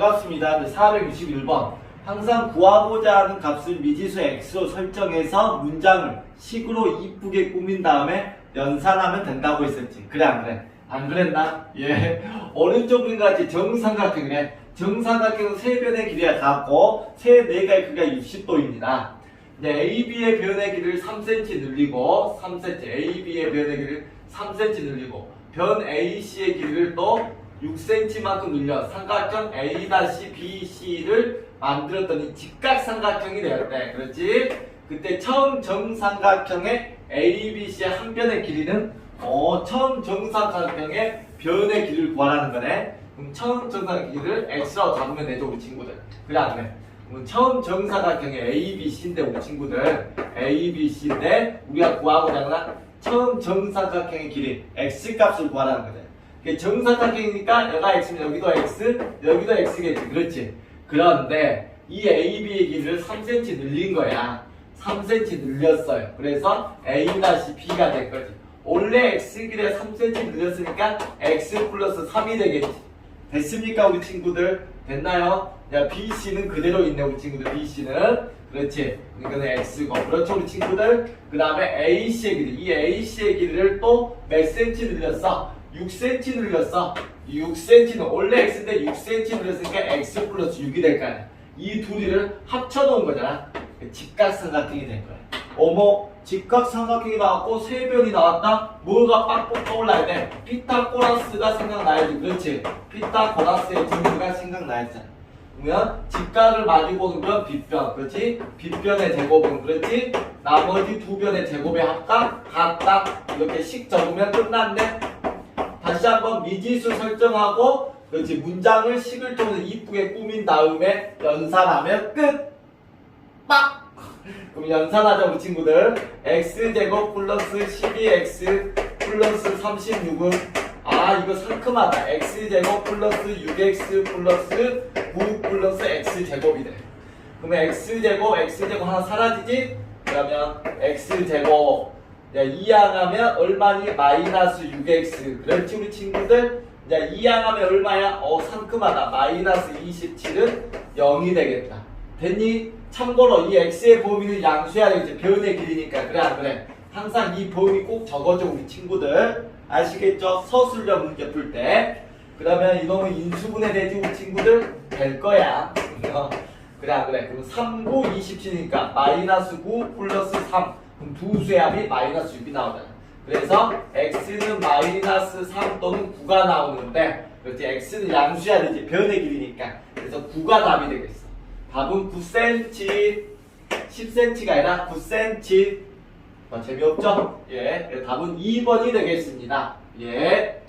반갑습니다. 461번. 항상 구하고자 하는 값을 미지수 x로 설정해서 문장을 식으로 이쁘게 꾸민 다음에 연산하면 된다고 했었지. 그래 안 그래? 안 그랬나? 예. 오른쪽 그림 같이 정삼각형이네. 정삼각형은 세 변의 길이가 같고 세 네가의 크기가 60도입니다. 이제 AB의 변의 길이를 3cm 늘리고 3cm AB의 변의 길이를 3cm 늘리고 변 AC의 길이를 또 6cm만큼 늘려 삼각형 A-BC를 만들었더니 직각삼각형이 되었대. 그렇지? 그때 처음 정삼각형의 ABC의 한 변의 길이는 어, 처음 정삼각형의 변의 길이를 구하라는 거네. 그럼 처음 정삼각형 길이를 X라고 잡으면 되죠, 우리 친구들. 그래 안 그래? 그럼 처음 정사각형의 ABC인데 우리 친구들 ABC인데 우리가 구하고자 하는 처음 정사각형의 길이 X 값을 구하라는 거죠. 정사각형이니까 여기가 X면 여기도 X, 여기도 X겠지. 그렇지. 그런데 이 AB의 길이를 3cm 늘린 거야. 3cm 늘렸어요. 그래서 A-B가 된 거지. 원래 X 길이에 3cm 늘렸으니까 X 플러스 3이 되겠지. 됐습니까 우리 친구들? 됐나요? 야 BC는 그대로 있네 우리 친구들 BC는 그렇지 이거는 X고 그렇죠 우리 친구들 그 다음에 AC의 길이 이 AC의 길이를 또 몇 cm 늘렸어? 6cm 늘렸어. 6cm는 원래 X인데 6cm 늘렸으니까 X 플러스 6이 될 거야. 이 둘이를 합쳐놓은 거잖아. 직각삼각형이 된 거야. 어머 직각삼각형이 나왔고 세 변이 나왔다? 뭐가 빡빡 떠올라야 돼? 피타고라스가 생각나야지. 그렇지? 피타고라스의 정리가 생각나야지. 그러면 직각을 마주고 그면 빗변 그렇지? 빗변의 제곱은 그렇지? 나머지 두 변의 제곱의 합각 같다? 이렇게 식 적으면 끝났네 다시 한번 미지수 설정하고 그렇지 문장을 식을 통해서 이쁘게 꾸민 다음에 연산하면 끝 빡! 그럼 연산하자 우리 친구들 x제곱 플러스 12x 플러스 36은 아 이거 상큼하다 x제곱 플러스 6x 플러스 9 플러스 x제곱이 돼 그러면 x제곱 x제곱 하나 사라지지? 그러면 x제곱 야, 이항하면 얼마니? 마이너스 6x 그렇지 우리 친구들? 자, 이항하면 얼마야? 어 상큼하다 마이너스 27은 0이 되겠다 됐니? 참고로 이 x의 범위는 양수해야 되겠지 변의 길이니까 그래 안 그래? 항상 이 범위 꼭 적어줘 우리 친구들 아시겠죠? 서술형 문제 풀 때 그러면 이놈은 인수분해 되지 우리 친구들? 될 거야 어, 그래 안 그래? 그럼 3, 9, 27이니까 마이너스 9 플러스 3 그럼 두 수의 합이 마이너스 6이 나오잖아 그래서 x는 마이너스 3 또는 9가 나오는데 그렇지 x는 양수해야 되지 변의 길이니까 그래서 9가 답이 되겠어 답은 9cm 10cm가 아니라 9cm 어, 재미없죠? 예, 답은 2번이 되겠습니다. 예.